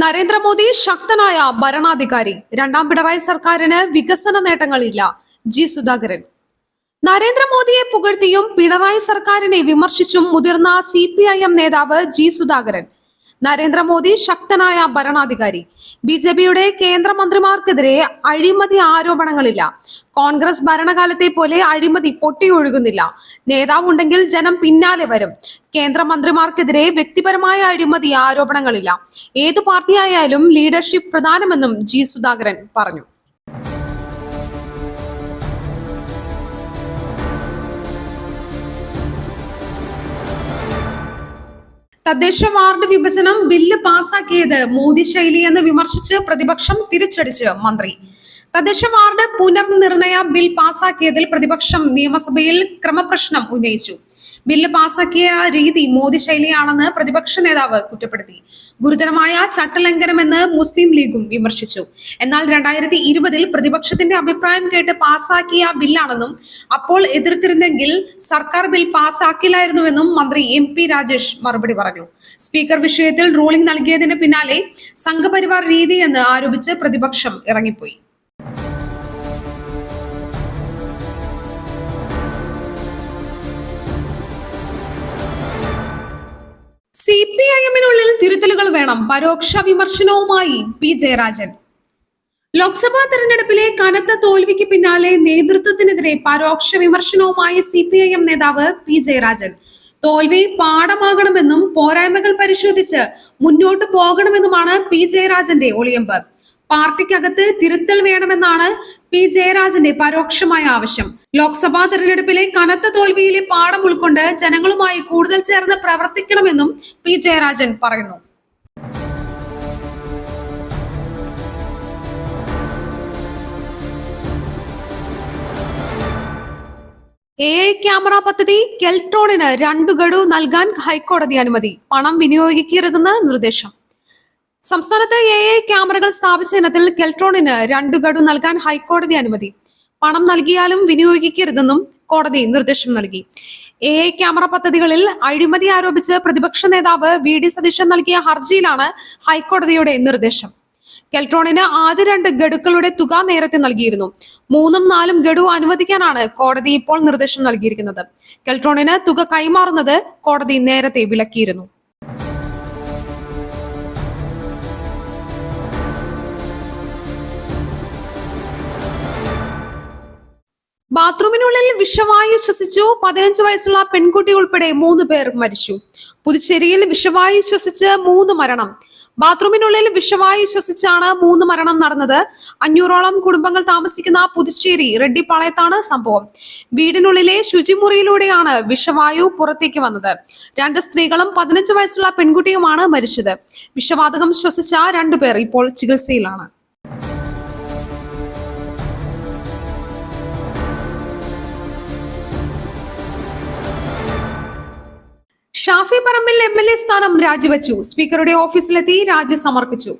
Narendra Modi ശക്തനായ ഭരണാധികാരി. രണ്ടാം പിണറായി സർക്കാരിന് വികസന നേട്ടങ്ങളില്ല. ജി സുധാകരൻ. നരേന്ദ്രമോദിയെ പുകഴ്ത്തിയും പിണറായി സർക്കാരിനെ വിമർശിച്ചും മുതിർന്ന സി നേതാവ് ജി സുധാകരൻ നരേന്ദ്രമോദി ശക്തനായ ഭരണാധികാരി. ബി ജെ പിയുടെ കേന്ദ്രമന്ത്രിമാർക്കെതിരെ അഴിമതി ആരോപണങ്ങളില്ല. കോൺഗ്രസ് ഭരണകാലത്തെ പോലെ അഴിമതി പൊട്ടിയൊഴുകുന്നില്ല. നേതാവുണ്ടെങ്കിൽ ജനം പിന്നാലെ വരും. കേന്ദ്രമന്ത്രിമാർക്കെതിരെ വ്യക്തിപരമായ അഴിമതി ആരോപണങ്ങളില്ല. ഏതു പാർട്ടിയായാലും ലീഡർഷിപ്പ് പ്രധാനമെന്നും ജി സുധാകരൻ പറഞ്ഞു. തദ്ദേശ വാർഡ് വിഭജനം ബില്ല് പാസാക്കിയത് മോദി ശൈലി എന്ന് വിമർശിച്ച് പ്രതിപക്ഷം തിരിച്ചടിച്ച് മന്ത്രി. തദ്ദേശ വാർഡ് പുനർനിർണയ ബിൽ പാസാക്കിയതിൽ പ്രതിപക്ഷം നിയമസഭയിൽ ക്രമപ്രശ്നം ഉന്നയിച്ചു. ബില്ല് പാസാക്കിയ രീതി മോദി ശൈലിയാണെന്ന് പ്രതിപക്ഷ നേതാവ് കുറ്റപ്പെടുത്തി. ഗുരുതരമായ ചട്ടലംഘനമെന്ന് മുസ്ലിം ലീഗും വിമർശിച്ചു. എന്നാൽ രണ്ടായിരത്തി ഇരുപതിൽ പ്രതിപക്ഷത്തിന്റെ അഭിപ്രായം കേട്ട് പാസാക്കിയ ബില്ലാണെന്നും അപ്പോൾ എതിർത്തിരുന്നെങ്കിൽ സർക്കാർ ബിൽ പാസാക്കില്ലായിരുന്നുവെന്നും മന്ത്രി എം പി രാജേഷ് മറുപടി പറഞ്ഞു. സ്പീക്കർ വിഷയത്തിൽ റൂളിംഗ് നൽകിയതിന് പിന്നാലെ സംഘപരിവാർ രീതിയെന്ന് ആരോപിച്ച് പ്രതിപക്ഷം ഇറങ്ങിപ്പോയി. സി പി ഐ എമ്മിനുള്ളിൽ തിരുത്തലുകൾ വേണം. പരോക്ഷ വിമർശനവുമായി പി ജയരാജൻ. ലോക്സഭാ തെരഞ്ഞെടുപ്പിലെ കനത്ത തോൽവിക്ക് പിന്നാലെ നേതൃത്വത്തിനെതിരെ പരോക്ഷ വിമർശനവുമായി സി പി ഐ എം നേതാവ് പി ജയരാജൻ. തോൽവി പാഠമാകണമെന്നും പോരായ്മകൾ പരിശോധിച്ച് മുന്നോട്ട് പോകണമെന്നുമാണ് പി ജയരാജന്റെ ഒളിയമ്പ്. പാർട്ടിക്കകത്ത് തിരുത്തൽ വേണമെന്നാണ് പി ജയരാജന്റെ പരോക്ഷമായ ആവശ്യം. ലോക്സഭാ തെരഞ്ഞെടുപ്പിലെ കനത്ത തോൽവിയിലെ പാഠം ഉൾക്കൊണ്ട് ജനങ്ങളുമായി കൂടുതൽ ചേർന്ന് പ്രവർത്തിക്കണമെന്നും പി ജയരാജൻ പറയുന്നു. എ ഐ ക്യാമറ പദ്ധതി കെൽട്രോണിന് രണ്ടു ഗഡു നൽകാൻ ഹൈക്കോടതി അനുമതി. പണം വിനിയോഗിക്കരുതെന്ന് നിർദ്ദേശം. സംസ്ഥാനത്ത് എ ഐ ക്യാമറകൾ സ്ഥാപിച്ച ഇനത്തിൽ കെൽട്രോണിന് രണ്ടു ഗഡു നൽകാൻ ഹൈക്കോടതി അനുമതി. പണം നൽകിയാലും വിനിയോഗിക്കരുതെന്നും കോടതി നിർദ്ദേശം നൽകി. എ ഐ ക്യാമറ പദ്ധതികളിൽ അഴിമതി ആരോപിച്ച് പ്രതിപക്ഷ നേതാവ് വി ഡി സതീശൻ നൽകിയ ഹർജിയിലാണ് ഹൈക്കോടതിയുടെ നിർദ്ദേശം. കെൽട്രോണിന് ആദ്യ രണ്ട് ഗഡുക്കളുടെ തുക നേരത്തെ നൽകിയിരുന്നു. മൂന്നും നാലും ഗഡു അനുവദിക്കാനാണ് കോടതി ഇപ്പോൾ നിർദ്ദേശം നൽകിയിരിക്കുന്നത്. കെൽട്രോണിന് തുക കൈമാറുന്നത് കോടതി നേരത്തെ വിലക്കിയിരുന്നു. ബാത്റൂമിനുള്ളിൽ വിഷവായു ശ്വസിച്ചു. പതിനഞ്ച് വയസ്സുള്ള പെൺകുട്ടി ഉൾപ്പെടെ മൂന്ന് പേർ മരിച്ചു. പുതുച്ചേരിയിൽ വിഷവായു ശ്വസിച്ച് മൂന്ന് മരണം. ബാത്റൂമിനുള്ളിൽ വിഷവായു ശ്വസിച്ചാണ് മൂന്ന് മരണം നടന്നത്. അഞ്ഞൂറോളം കുടുംബങ്ങൾ താമസിക്കുന്ന പുതുച്ചേരി റെഡ്ഡിപ്പാളയത്താണ് സംഭവം. വീടിനുള്ളിലെ ശുചിമുറിയിലൂടെയാണ് വിഷവായു പുറത്തേക്ക് വന്നത്. രണ്ട് സ്ത്രീകളും പതിനഞ്ച് വയസ്സുള്ള പെൺകുട്ടിയുമാണ് മരിച്ചത്. വിഷവാതകം ശ്വസിച്ച രണ്ടുപേർ ഇപ്പോൾ ചികിത്സയിലാണ്. Shafi Parambil M L A സ്ഥാനം രാജിവെച്ചു. സ്പീക്കറുടെ ഓഫീസിലെത്തി രാജി സമർപ്പിച്ചു.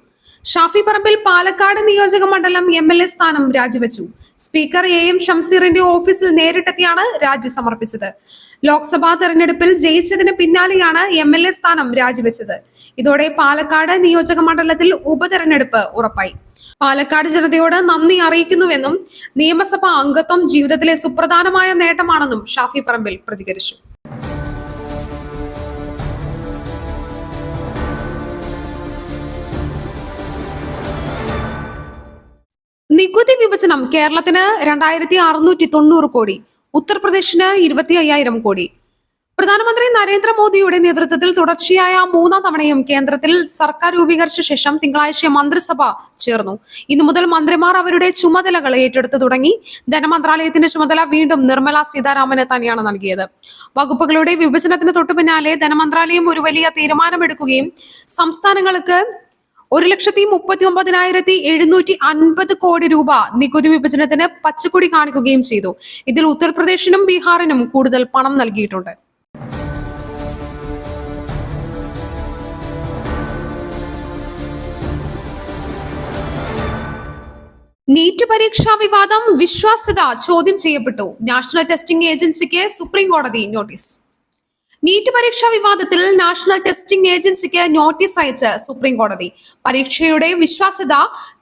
ഷാഫി പറമ്പിൽ പാലക്കാട് നിയോജക മണ്ഡലം എം എൽ എ സ്ഥാനം രാജിവെച്ചു. സ്പീക്കർ എ എം ഷംസീറിന്റെ ഓഫീസിൽ നേരിട്ടെത്തിയാണ് രാജി സമർപ്പിച്ചത്. ലോക്സഭാ തെരഞ്ഞെടുപ്പിൽ ജയിച്ചതിന് പിന്നാലെയാണ് എം എൽ എ സ്ഥാനം രാജിവെച്ചത്. ഇതോടെ പാലക്കാട് നിയോജക മണ്ഡലത്തിൽ ഉപതെരഞ്ഞെടുപ്പ് ഉറപ്പായി. പാലക്കാട് ജനതയോട് നന്ദി അറിയിക്കുന്നുവെന്നും നിയമസഭാ അംഗത്വം ജീവിതത്തിലെ സുപ്രധാനമായ നേട്ടമാണെന്നും ഷാഫി പറമ്പിൽ പ്രതികരിച്ചു. നികുതി വിഭജനം കേരളത്തിന് രണ്ടായിരത്തി അറുന്നൂറ്റി തൊണ്ണൂറ് കോടി ഉത്തർപ്രദേശിന് ഇരുപത്തി അയ്യായിരം കോടി. പ്രധാനമന്ത്രി നരേന്ദ്രമോദിയുടെ നേതൃത്വത്തിൽ തുടർച്ചയായ മൂന്നാം തവണയും കേന്ദ്രത്തിൽ സർക്കാർ രൂപീകരിച്ച ശേഷം തിങ്കളാഴ്ച മന്ത്രിസഭ ചേർന്നു. ഇന്നു മുതൽ മന്ത്രിമാർ അവരുടെ ചുമതലകൾ ഏറ്റെടുത്തു തുടങ്ങി. ധനമന്ത്രാലയത്തിന്റെ ചുമതല വീണ്ടും നിർമ്മല സീതാരാമന് തന്നെയാണ് നൽകിയത്. വകുപ്പുകളുടെ വിഭജനത്തിന് തൊട്ടു പിന്നാലെ ധനമന്ത്രാലയം ഒരു വലിയ തീരുമാനമെടുക്കുകയും സംസ്ഥാനങ്ങൾക്ക് ഒരു ലക്ഷത്തി മുപ്പത്തി ഒമ്പതിനായിരത്തി എഴുന്നൂറ്റി അൻപത് കോടി രൂപ നികുതി വിഭജനത്തിന് പച്ചക്കൊടി കാണിക്കുകയും ചെയ്തു. ഇതിൽ ഉത്തർപ്രദേശിനും ബീഹാറിനും കൂടുതൽ പണം നൽകിയിട്ടുണ്ട്. നീറ്റ് പരീക്ഷാ വിവാദം വിശ്വാസ്യത ചോദ്യം ചെയ്യപ്പെട്ടു. നാഷണൽ ടെസ്റ്റിംഗ് ഏജൻസിക്ക് സുപ്രീം കോടതി നോട്ടീസ്. നീറ്റ് പരീക്ഷാ വിവാദത്തിൽ നാഷണൽ ടെസ്റ്റിംഗ് ഏജൻസിക്ക് നോട്ടീസ് അയച്ച് സുപ്രീം കോടതി. പരീക്ഷയുടെ വിശ്വാസ്യത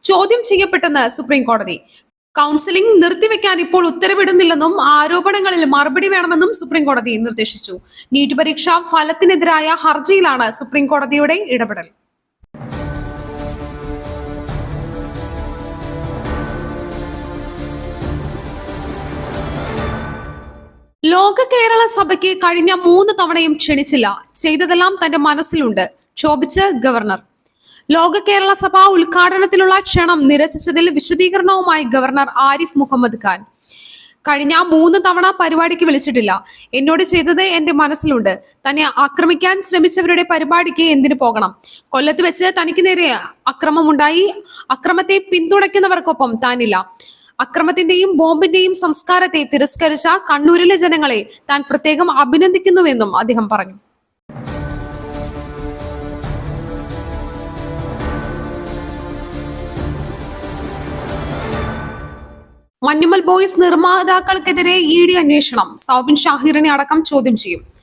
ചോദ്യം ചെയ്യപ്പെട്ടെന്ന് സുപ്രീം കോടതി. കൗൺസിലിംഗ് നിർത്തിവെക്കാൻ ഇപ്പോൾ ഉത്തരവിടുന്നില്ലെന്നും ആരോപണങ്ങളിൽ മറുപടി വേണമെന്നും സുപ്രീം കോടതി നിർദ്ദേശിച്ചു. നീറ്റ് പരീക്ഷാ ഫലത്തിനെതിരായ ഹർജിയിലാണ് സുപ്രീം കോടതിയുടെ ഇടപെടൽ. ലോക കേരള സഭയ്ക്ക് കഴിഞ്ഞ മൂന്ന് തവണയും ക്ഷണിച്ചില്ല. ചെയ്തതെല്ലാം തന്റെ മനസ്സിലുണ്ട് ക്ഷോഭിച്ച് ഗവർണർ. ലോക കേരള സഭ ഉദ്ഘാടനത്തിലുള്ള ക്ഷണം നിരസിച്ചതിൽ വിശദീകരണവുമായി ഗവർണർ ആരിഫ് മുഹമ്മദ് ഖാൻ. കഴിഞ്ഞ മൂന്ന് തവണ പരിപാടിക്ക് വിളിച്ചിട്ടില്ല. എന്നോട് ചെയ്തത് എന്റെ മനസ്സിലുണ്ട്. തന്നെ ആക്രമിക്കാൻ ശ്രമിച്ചവരുടെ പരിപാടിക്ക് എന്തിനു പോകണം? കൊല്ലത്ത് വെച്ച് തനിക്ക് നേരെ അക്രമമുണ്ടായി. അക്രമത്തെ പിന്തുണയ്ക്കുന്നവർക്കൊപ്പം താനില്ല. അക്രമത്തിന്റെയും ബോംബിന്റെയും സംസ്കാരത്തെ തിരസ്കരിച്ച കണ്ണൂരിലെ ജനങ്ങളെ താൻ പ്രത്യേകം അഭിനന്ദിക്കുന്നുവെന്നും അദ്ദേഹം പറഞ്ഞു. മഞ്ഞുമൽ ബോയ്സ് നിർമ്മാതാക്കൾക്കെതിരെ ഇ ഡി അന്വേഷണം. സൗബിൻ ഷാഹിറിനെ അടക്കം ചോദ്യം ചെയ്യും.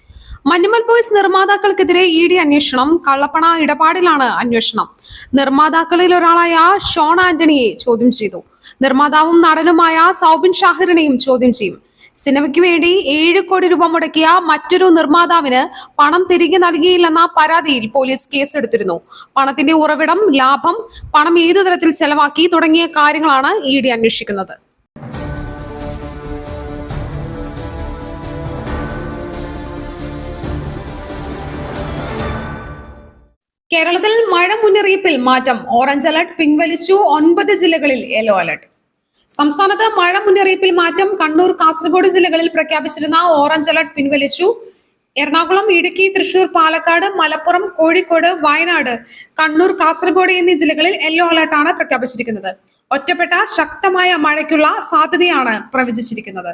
മഞ്ഞുമൽ ബോയ്സ് നിർമ്മാതാക്കൾക്കെതിരെ ഇ ഡി അന്വേഷണം കള്ളപ്പണ ഇടപാടിലാണ് അന്വേഷണം. നിർമ്മാതാക്കളിൽ ഒരാളായ ഷോൺ ആന്റണിയെ ചോദ്യം ചെയ്തു. നിർമ്മാതാവും നടനുമായ സൗബിൻ ഷാഹിറിനെയും ചോദ്യം ചെയ്യും. സിനിമയ്ക്ക് വേണ്ടി ഏഴ് കോടി രൂപ മുടക്കിയ മറ്റൊരു നിർമ്മാതാവിന് പണം തിരികെ നൽകിയില്ലെന്ന പരാതിയിൽ പോലീസ് കേസെടുത്തിരുന്നു. പണത്തിന്റെ ഉറവിടം ലാഭം പണം ഏതു തരത്തിൽ ചെലവാക്കി തുടങ്ങിയ കാര്യങ്ങളാണ് ഇ ഡി അന്വേഷിക്കുന്നത്. കേരളത്തിൽ മഴ മുന്നറിയിപ്പിൽ മാറ്റം. ഓറഞ്ച് അലർട്ട് പിൻവലിച്ചു. ഒൻപത് ജില്ലകളിൽ യെല്ലോ അലർട്ട്. സംസ്ഥാനത്ത് മഴ മുന്നറിയിപ്പിൽ മാറ്റം. കണ്ണൂർ കാസർഗോഡ് ജില്ലകളിൽ പ്രഖ്യാപിച്ചിരുന്ന ഓറഞ്ച് അലർട്ട് പിൻവലിച്ചു. എറണാകുളം ഇടുക്കി തൃശൂർ പാലക്കാട് മലപ്പുറം കോഴിക്കോട് വയനാട് കണ്ണൂർ കാസർഗോഡ് എന്നീ ജില്ലകളിൽ യെല്ലോ അലർട്ടാണ് പ്രഖ്യാപിച്ചിരിക്കുന്നത്. ഒറ്റപ്പെട്ട ശക്തമായ മഴയ്ക്കുള്ള സാധ്യതയാണ് പ്രവചിച്ചിരിക്കുന്നത്.